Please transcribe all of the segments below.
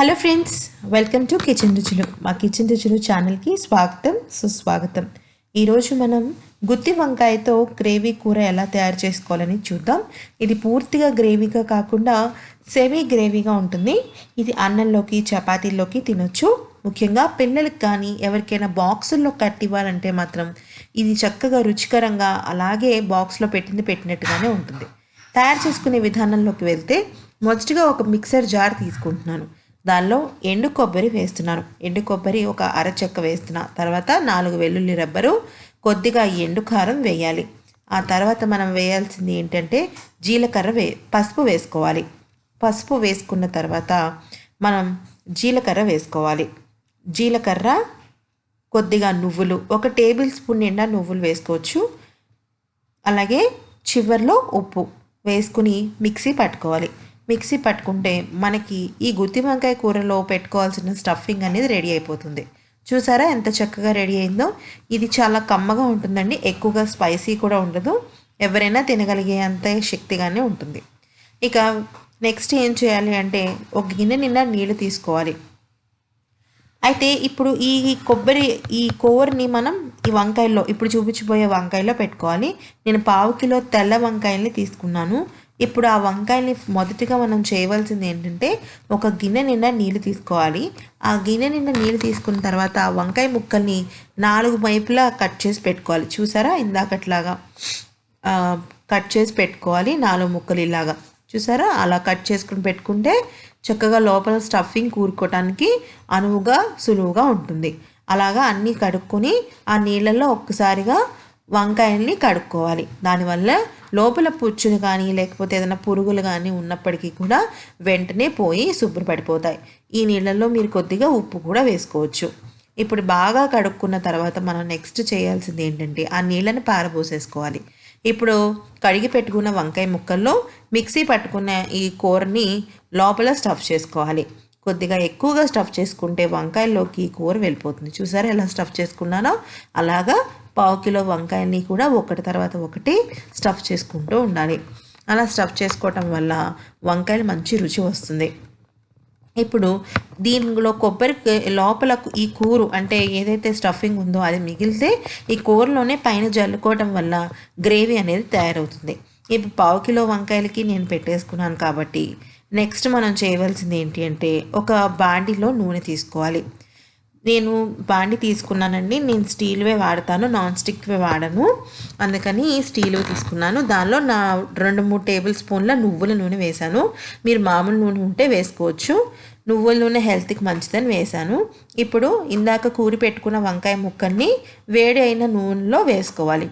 Hello friends welcome to kitchen రుచులు మా kitchen రుచులు ఛానల్కి స్వాగతం సుస్వాగతం. ఈరోజు మనం గుత్తి వంకాయతో గ్రేవీ కూర ఎలా తయారు చేసుకోవాలని చూద్దాం. ఇది పూర్తిగా గ్రేవీగా కాకుండా సెమీ గ్రేవీగా ఉంటుంది. ఇది అన్నంలోకి చపాతీల్లోకి తినొచ్చు. ముఖ్యంగా పిల్లలకి కానీ ఎవరికైనా బాక్సుల్లో కట్టి ఇవ్వాలంటే మాత్రం ఇది చక్కగా రుచికరంగా అలాగే బాక్స్లో పెట్టింది పెట్టినట్టుగానే ఉంటుంది. తయారు చేసుకునే విధానంలోకి వెళ్తే మొదటిగా ఒక మిక్సర్ జార్ తీసుకుంటున్నాను. దానిలో ఎండు కొబ్బరి వేస్తున్నాను ఎండు కొబ్బరి ఒక అరచెక్క వేస్తున్నా తర్వాత నాలుగు వెల్లుల్లి రబ్బరు కొద్దిగా ఎండు కారం వేయాలి. ఆ తర్వాత మనం వేయాల్సింది ఏంటంటే జీలకర్ర వే పసుపు వేసుకోవాలి. పసుపు వేసుకున్న తర్వాత మనం జీలకర్ర వేసుకోవాలి. జీలకర్ర కొద్దిగా నువ్వులు ఒక టేబుల్ స్పూన్ నిండా నువ్వులు వేసుకోవచ్చు. అలాగే చివర్లో ఉప్పు వేసుకుని మిక్సీ పట్టుకోవాలి. మిక్సీ పట్టుకుంటే మనకి ఈ గుత్తి వంకాయ కూరలో పెట్టుకోవాల్సిన స్టఫింగ్ అనేది రెడీ అయిపోతుంది. చూసారా ఎంత చక్కగా రెడీ అయిందో? ఇది చాలా కమ్మగా ఉంటుందండి. ఎక్కువగా స్పైసీ కూడా ఉండదు. ఎవరైనా తినగలిగే అంత శక్తిగానే ఉంటుంది. ఇక నెక్స్ట్ ఏం చేయాలి అంటే ఒక గిన్నె నిండా నీళ్ళు తీసుకోవాలి. అయితే ఇప్పుడు ఈ కొబ్బరి ఈ కూరని మనం ఈ వంకాయల్లో ఇప్పుడు చూపించబోయే వంకాయలో పెట్టుకోవాలి. నేను పావు కిలో తెల్ల వంకాయల్ని తీసుకున్నాను. ఇప్పుడు ఆ వంకాయల్ని మొదటిగా మనం చేయవలసింది ఏంటంటే ఒక గిన్నె నిండా నీళ్ళు తీసుకోవాలి. ఆ గిన్నె నిండా నీళ్ళు తీసుకున్న తర్వాత ఆ వంకాయ ముక్కల్ని నాలుగు వైపులా కట్ చేసి పెట్టుకోవాలి. చూసారా? ఇందాకట్లాగా కట్ చేసి పెట్టుకోవాలి. నాలుగు ముక్కలు ఇలాగా. చూసారా? అలా కట్ చేసుకుని పెట్టుకుంటే చక్కగా లోపల స్టఫింగ్ కూరుకోవటానికి అనువుగా సులువుగా ఉంటుంది. అలాగా అన్నీ కడుక్కొని ఆ నీళ్ళల్లో ఒక్కసారిగా వంకాయల్ని కడుక్కోవాలి. దానివల్ల లోపల పుచ్చులు కానీ లేకపోతే ఏదైనా పురుగులు కానీ ఉన్నప్పటికీ కూడా వెంటనే పోయి శుభ్రపడిపోతాయి. ఈ నీళ్ళల్లో మీరు కొద్దిగా ఉప్పు కూడా వేసుకోవచ్చు. ఇప్పుడు బాగా కడుక్కున్న తర్వాత మనం నెక్స్ట్ చేయాల్సింది ఏంటంటే ఆ నీళ్ళని పారబోసేసుకోవాలి. ఇప్పుడు కడిగి పెట్టుకున్న వంకాయ ముక్కల్లో మిక్సీ పట్టుకున్న ఈ కూరని లోపల స్టఫ్ చేసుకోవాలి. కొద్దిగా ఎక్కువగా స్టఫ్ చేసుకుంటే వంకాయల్లోకి ఈ కూర వెళ్ళిపోతుంది. చూసారా ఎలా స్టఫ్ చేసుకున్నానో? అలాగా పావు కిలో వంకాయల్ని కూడా ఒకటి తర్వాత ఒకటి స్టఫ్ చేసుకుంటూ ఉండాలి. అలా స్టఫ్ చేసుకోవటం వల్ల వంకాయలు మంచి రుచి వస్తుంది. ఇప్పుడు దీనిలో కొబ్బరి లోపల ఈ కూరు అంటే ఏదైతే స్టఫింగ్ ఉందో అది మిగిలితే ఈ కూరలోనే పైన జల్లుకోవటం వల్ల గ్రేవీ అనేది తయారవుతుంది. ఇప్పుడు పావు కిలో వంకాయలకి నేను పెట్టేసుకున్నాను కాబట్టి నెక్స్ట్ మనం చేయవలసింది ఏంటి అంటే ఒక బాండిలో నూనె తీసుకోవాలి. నేను బాండి తీసుకున్నానండి. నేను స్టీల్వే వాడతాను. నాన్ స్టిక్వే వాడను. అందుకని స్టీల్వే తీసుకున్నాను. దానిలో నా రెండు మూడు టేబుల్ స్పూన్ల నువ్వుల నూనె వేశాను. మీరు మామూలు నూనె ఉంటే వేసుకోవచ్చు. నువ్వుల నూనె హెల్త్కి మంచిదని వేశాను. ఇప్పుడు ఇందాక కూరి పెట్టుకున్న వంకాయ ముక్కల్ని వేడి అయిన నూనెలో వేసుకోవాలి.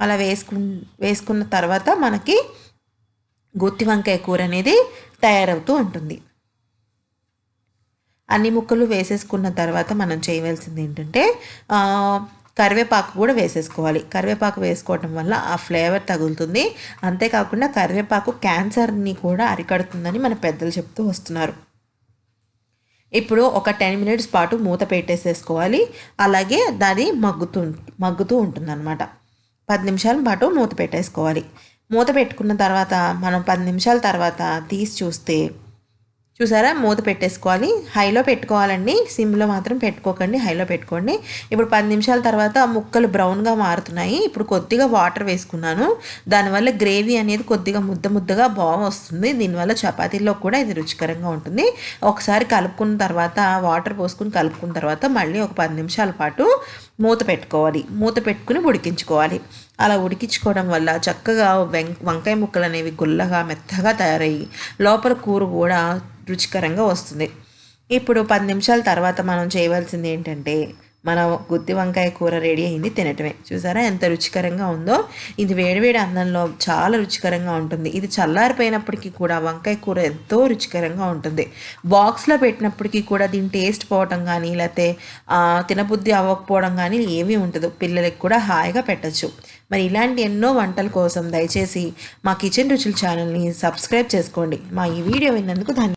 అలా వేసుకు వేసుకున్న తర్వాత మనకి గుత్తి వంకాయ కూర అనేది తయారవుతూ ఉంటుంది. అన్ని ముక్కలు వేసేసుకున్న తర్వాత మనం చేయవలసింది ఏంటంటే కరివేపాకు కూడా వేసేసుకోవాలి. కరివేపాకు వేసుకోవటం వల్ల ఆ ఫ్లేవర్ తగులుతుంది. అంతేకాకుండా కరివేపాకు క్యాన్సర్ని కూడా అరికడుతుందని మన పెద్దలు చెప్తూ వస్తున్నారు. ఇప్పుడు ఒక టెన్ మినిట్స్ పాటు మూత పెట్టేసేసుకోవాలి. అలాగే దాని మగ్గుతూ మగ్గుతూ ఉంటుందన్నమాట. పది నిమిషాల పాటు మూత పెట్టేసుకోవాలి. మూత పెట్టుకున్న తర్వాత మనం పది నిమిషాల తర్వాత తీసి చూస్తే చూసారా? మూత పెట్టేసుకోవాలి. హైలో పెట్టుకోవాలండి. సిమ్లో మాత్రం పెట్టుకోకండి. హైలో పెట్టుకోండి. ఇప్పుడు పది నిమిషాల తర్వాత ముక్కలు బ్రౌన్గా మారుతున్నాయి. ఇప్పుడు కొద్దిగా వాటర్ వేసుకున్నాను. దానివల్ల గ్రేవీ అనేది కొద్దిగా ముద్ద ముద్దగా బాగా వస్తుంది. దీనివల్ల చపాతీల్లో కూడా ఇది రుచికరంగా ఉంటుంది. ఒకసారి కలుపుకున్న తర్వాత వాటర్ పోసుకుని కలుపుకున్న తర్వాత మళ్ళీ ఒక పది నిమిషాల పాటు మూత పెట్టుకోవాలి. మూత పెట్టుకుని ఉడికించుకోవాలి. అలా ఉడికించుకోవడం వల్ల చక్కగా వెంక వంకాయ ముక్కలు అనేవి గుల్లగా మెత్తగా తయారయ్యి లోపల కూర కూడా రుచికరంగా వస్తుంది. ఇప్పుడు పది నిమిషాల తర్వాత మనం చేయవలసింది ఏంటంటే మన గుత్తి వంకాయ కూర రెడీ అయింది తినటమే. చూసారా ఎంత రుచికరంగా ఉందో? ఇది వేడివేడి అన్నంలో చాలా రుచికరంగా ఉంటుంది. ఇది చల్లారిపోయినప్పటికీ కూడా వంకాయ కూర ఎంతో రుచికరంగా ఉంటుంది. బాక్స్లో పెట్టినప్పటికీ కూడా దీని టేస్ట్ పోవటం కానీ లేకపోతే తినబుద్ధి అవ్వకపోవడం కానీ ఏమీ ఉండదు. పిల్లలకి కూడా హాయిగా పెట్టచ్చు. మరి ఇలాంటి ఎన్నో వంటల కోసం దయచేసి మా కిచెన్ రుచుల ఛానల్ని సబ్స్క్రైబ్ చేసుకోండి. మా ఈ వీడియో విన్నందుకు ధన్యవాదాలు